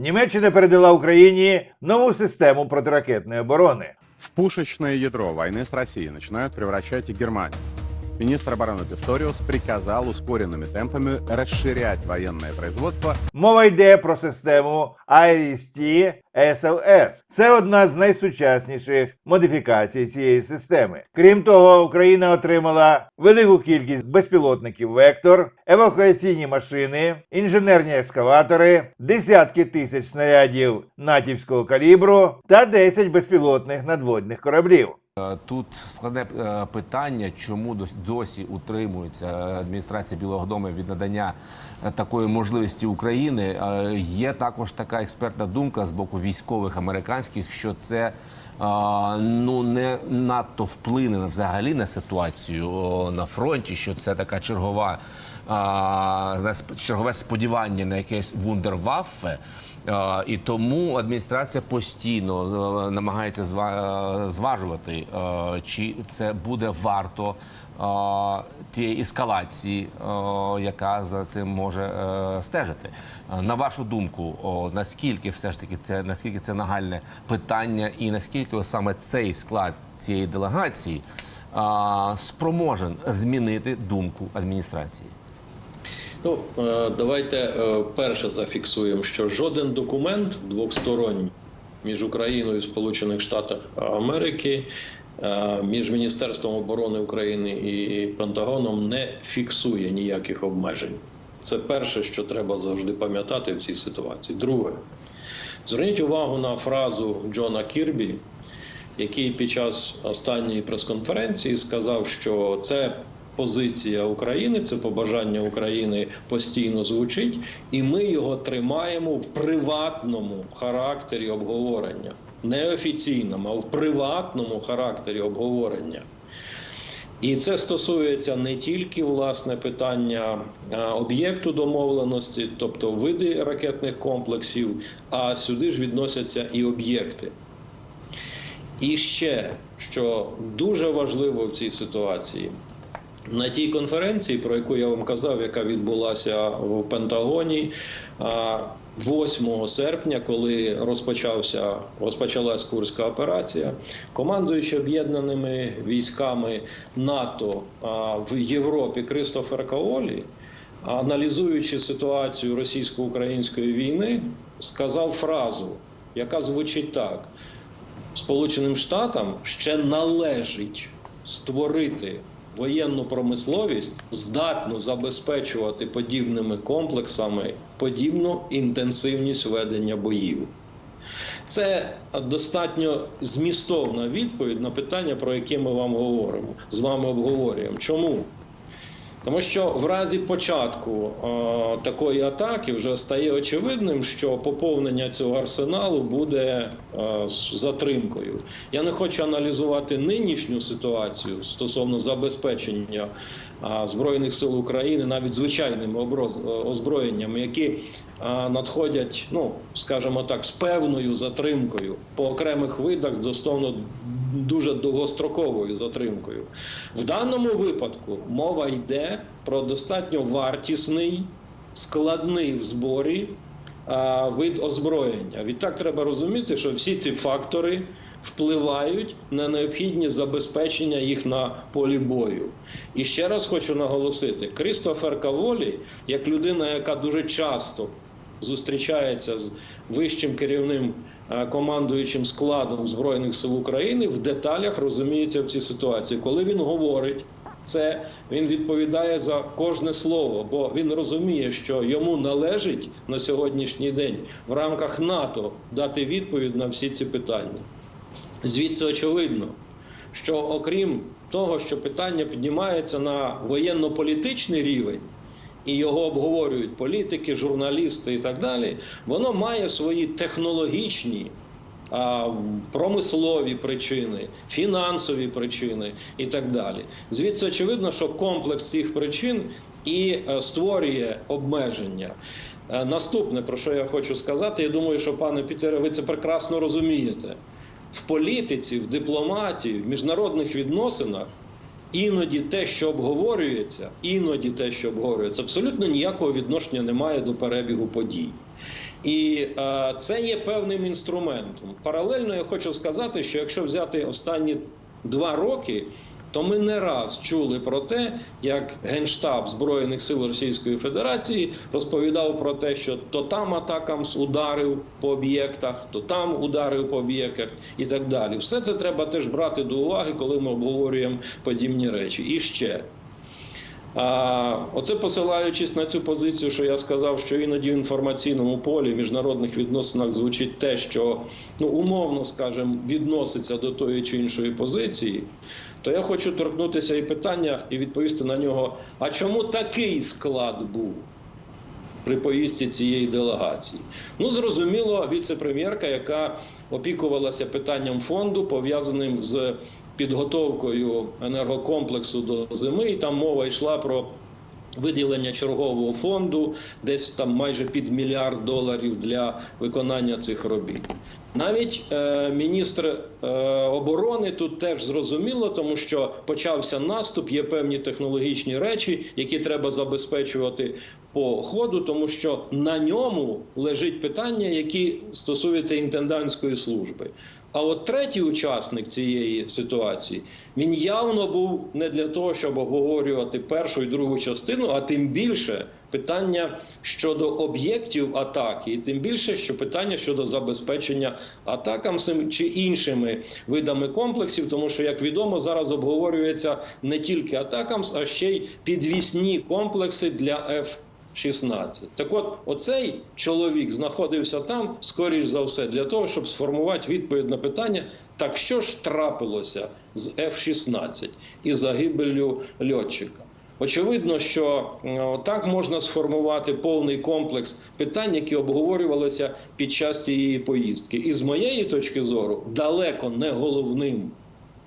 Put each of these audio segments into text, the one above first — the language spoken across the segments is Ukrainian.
Німеччина передала Україні нову систему протиракетної оборони. В пушечное ядро войны с Россией начинают превращать и Германию. Министр обороны Писториус приказал ускоренными темпами расширять военное производство Мова йде про систему IRIS-T SLS. Це одна з найсучасніших модифікацій цієї системи. Крім того, Україна отримала велику кількість безпілотників Вектор, евакуаційні машини, інженерні ескаватори, десятки тисяч снарядів натівського калібру та 10 безпілотних надводних кораблів. Е, Тут складне е, питання, чому дос- досі утримується адміністрація Білого Дому від надання е, такої можливості України. Є також така експертна думка з боку військових американських, що це ну не надто вплине взагалі на ситуацію на фронті, що це така чергова. А, чергове сподівання на якесь вундерваффе. І тому адміністрація постійно е, намагається е, зважувати, е, чи це буде варто тієї ескалації, яка за цим може стежити. На вашу думку, наскільки все ж таки це наскільки це нагальне питання, і наскільки саме цей склад цієї делегації спроможен змінити думку адміністрації? Ну, е, давайте е, перше зафіксуємо, що жоден документ двосторонній між Україною і Сполучених Штатів Америки, е, між Міністерством оборони України і Пентагоном не фіксує ніяких обмежень. Це перше, що треба завжди пам'ятати в цій ситуації. Друге, зверніть увагу на фразу Джона Кірбі, який під час останньої прес-конференції сказав, що це позиція України, це побажання України постійно звучить, і ми його тримаємо в приватному характері обговорення, не офіційному, а в приватному характері обговорення. І це стосується не тільки власне питання об'єкту домовленості, тобто види ракетних комплексів, а сюди ж відносяться і об'єкти. І ще, що дуже важливо в цій ситуації, на тій конференції, про яку я вам казав, яка відбулася в Пентагоні 8 серпня, коли розпочався розпочалась курська операція, командуючи об'єднаними військами НАТО в Європі Кристофер Каолі, аналізуючи ситуацію російсько-української війни, сказав фразу, яка звучить так: Сполученим Штатам ще належить створити воєнну промисловість, здатну забезпечувати подібними комплексами подібну інтенсивність ведення боїв. Це достатньо змістовна відповідь на питання, про яке ми вам говоримо, з вами обговорюємо. Чому? Тому що в разі початку е, такої атаки вже стає очевидним, що поповнення цього арсеналу буде е, з затримкою. Я не хочу аналізувати нинішню ситуацію стосовно забезпечення е, збройних сил України навіть звичайними оброз- е, озброєннями, які е, надходять, ну скажімо так, з певною затримкою по окремих видах стосовно дуже довгостроковою затримкою. В даному випадку мова йде про достатньо вартісний, складний в зборі а, вид озброєння. Відтак треба розуміти, що всі ці фактори впливають на необхідність забезпечення їх на полі бою. І ще раз хочу наголосити: Крістофер Каволі, як людина, яка дуже часто зустрічається з вищим керівним е, командуючим складом збройних сил України, в деталях розуміється в цій ситуації. Коли він говорить це, він відповідає за кожне слово, бо він розуміє, що йому належить на сьогоднішній день в рамках НАТО дати відповідь на всі ці питання. Звідси очевидно, що окрім того, що питання піднімається на воєнно-політичний рівень, і його обговорюють політики, журналісти і так далі, воно має свої технологічні, промислові причини, фінансові причини і так далі. Звідси очевидно, що комплекс цих причин і е, створює обмеження. Е, Наступне, про що я хочу сказати, я думаю, що пане Пітере, ви це прекрасно розумієте. В політиці, в дипломатії, в міжнародних відносинах іноді те, що обговорюється, іноді те, що обговорюється, абсолютно ніякого відношення немає до перебігу подій. І е, це є певним інструментом. Паралельно я хочу сказати, що якщо взяти останні два роки, то ми не раз чули про те, як Генштаб Збройних сил Російської Федерації розповідав про те, що то там атакам ударив по об'єктах, то там ударив по об'єктах і так далі. Все це треба теж брати до уваги, коли ми обговорюємо подібні речі. І ще. А, оце посилаючись на цю позицію, що я сказав, що іноді в інформаційному полі в міжнародних відносинах звучить те, що ну умовно скажемо, відноситься до тої чи іншої позиції, то я хочу торкнутися і питання і відповісти на нього: а чому такий склад був? При поїздці цієї делегації, ну зрозуміло, віце-прем'єрка, яка опікувалася питанням фонду, пов'язаним з підготовкою енергокомплексу до зими, і там мова йшла про виділення чергового фонду, десь там майже під мільярд доларів для виконання цих робіт. Навіть е, міністр е, оборони тут теж зрозуміло, тому що почався наступ, є певні технологічні речі, які треба забезпечувати по ходу, тому що на ньому лежить питання, які стосуються інтендантської служби. А от третій учасник цієї ситуації він явно був не для того, щоб обговорювати першу і другу частину, а тим більше питання щодо об'єктів атаки, і тим більше, що питання щодо забезпечення атакам чи іншими видами комплексів, тому що, як відомо, зараз обговорюється не тільки атакам, а ще й підвісні комплекси для F. 16. Так от, оцей чоловік знаходився там, скоріш за все, для того, щоб сформувати відповідь на питання: так що ж трапилося з F-16 і загибеллю льотчика? Очевидно, що так можна сформувати повний комплекс питань, які обговорювалися під час цієї поїздки. І з моєї точки зору, далеко не головним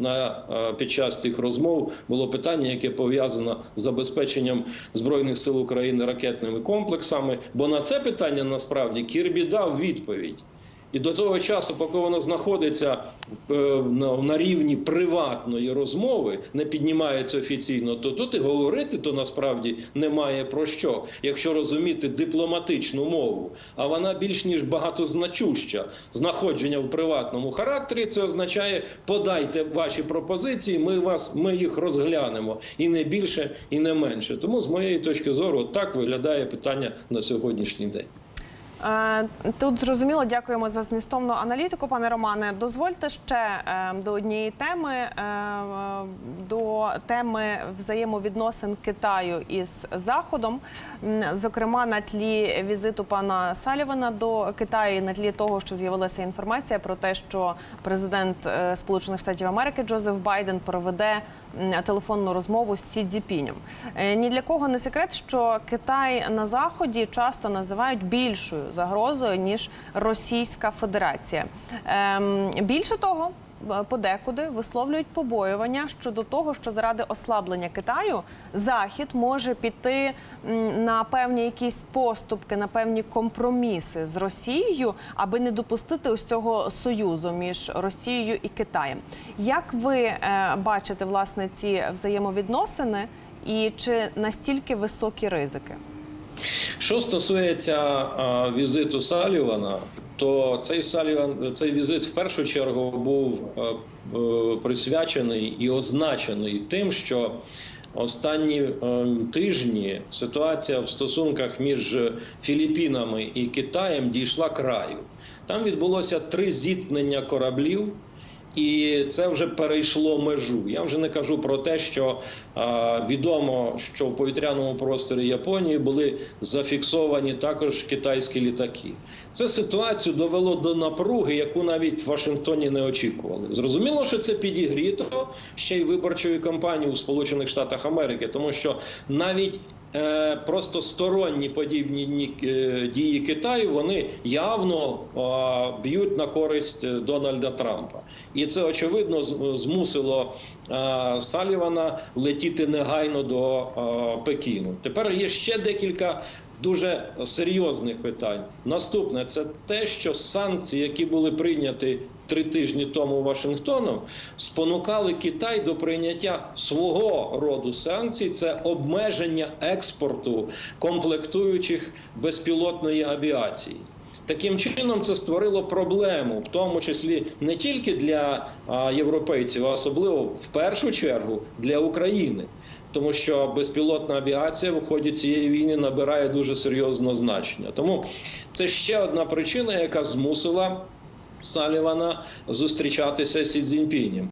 на е, під час цих розмов було питання, яке пов'язано з забезпеченням збройних сил України ракетними комплексами. Бо на це питання насправді Кірбі дав відповідь. І до того часу, поки воно знаходиться е, на, рівні приватної розмови, не піднімається офіційно, то тут і говорити то насправді немає про що, якщо розуміти дипломатичну мову. А вона більш ніж багатозначуща. Знаходження в приватному характері це означає подайте ваші пропозиції, ми вас ми їх розглянемо і не більше, і не менше. Тому з моєї точки зору, так виглядає питання на сьогоднішній день. Е, Тут зрозуміло, дякуємо за змістовну аналітику, пане Романе. Дозвольте ще е, до однієї теми е, до теми взаємовідносин Китаю із Заходом, зокрема на тлі візиту пана Салівана до Китаю, на тлі того, що з'явилася інформація про те, що президент Сполучених Штатів Америки Джозеф Байден проведе телефонну розмову з Сі Цзіпінем. Е, Ні для кого не секрет, що Китай на заході часто називають більшою загрозою ніж Російська Федерація. Ем, Більше того. е, Подекуди висловлюють побоювання щодо того, що заради ослаблення Китаю Захід може піти на певні якісь поступки, на певні компроміси з Росією, аби не допустити ось цього союзу між Росією і Китаєм. Як ви е, бачите власне ці взаємовідносини, і чи настільки високі ризики? Що стосується візиту Салівана, то цей Саліван, цей візит в першу чергу був е, присвячений і означений тим, що останні е, тижні ситуація в стосунках між Філіппінами і Китаєм дійшла краю. Там відбулося три зіткнення кораблів. І це вже перейшло межу. Я вже не кажу про те, що а, відомо, що в повітряному просторі Японії були зафіксовані також китайські літаки. Це ситуацію довело до напруги, яку навіть в Вашингтоні не очікували. Зрозуміло, що це підігріто ще й виборчою кампанією у Сполучених Штатах Америки, тому що навіть е, просто сторонні подібні ні- е, дії Китаю вони явно е, б'ють на користь е, Дональда Трампа. І це очевидно змусило е, Салівана летіти негайно до е, Пекіну. Тепер є ще декілька. Дуже серйозних питань. Наступне це те, що санкції, які були прийняті три тижні тому Вашингтоном, спонукали Китай до прийняття свого роду санкцій. Це обмеження експорту комплектуючих безпілотної авіації. Таким чином, це створило проблему, в тому числі не тільки для європейців, а особливо в першу чергу для України. Тому що безпілотна авіація в ході цієї війни набирає дуже серйозного значення. Тому це ще одна причина, яка змусила Салівана зустрічатися з Сі.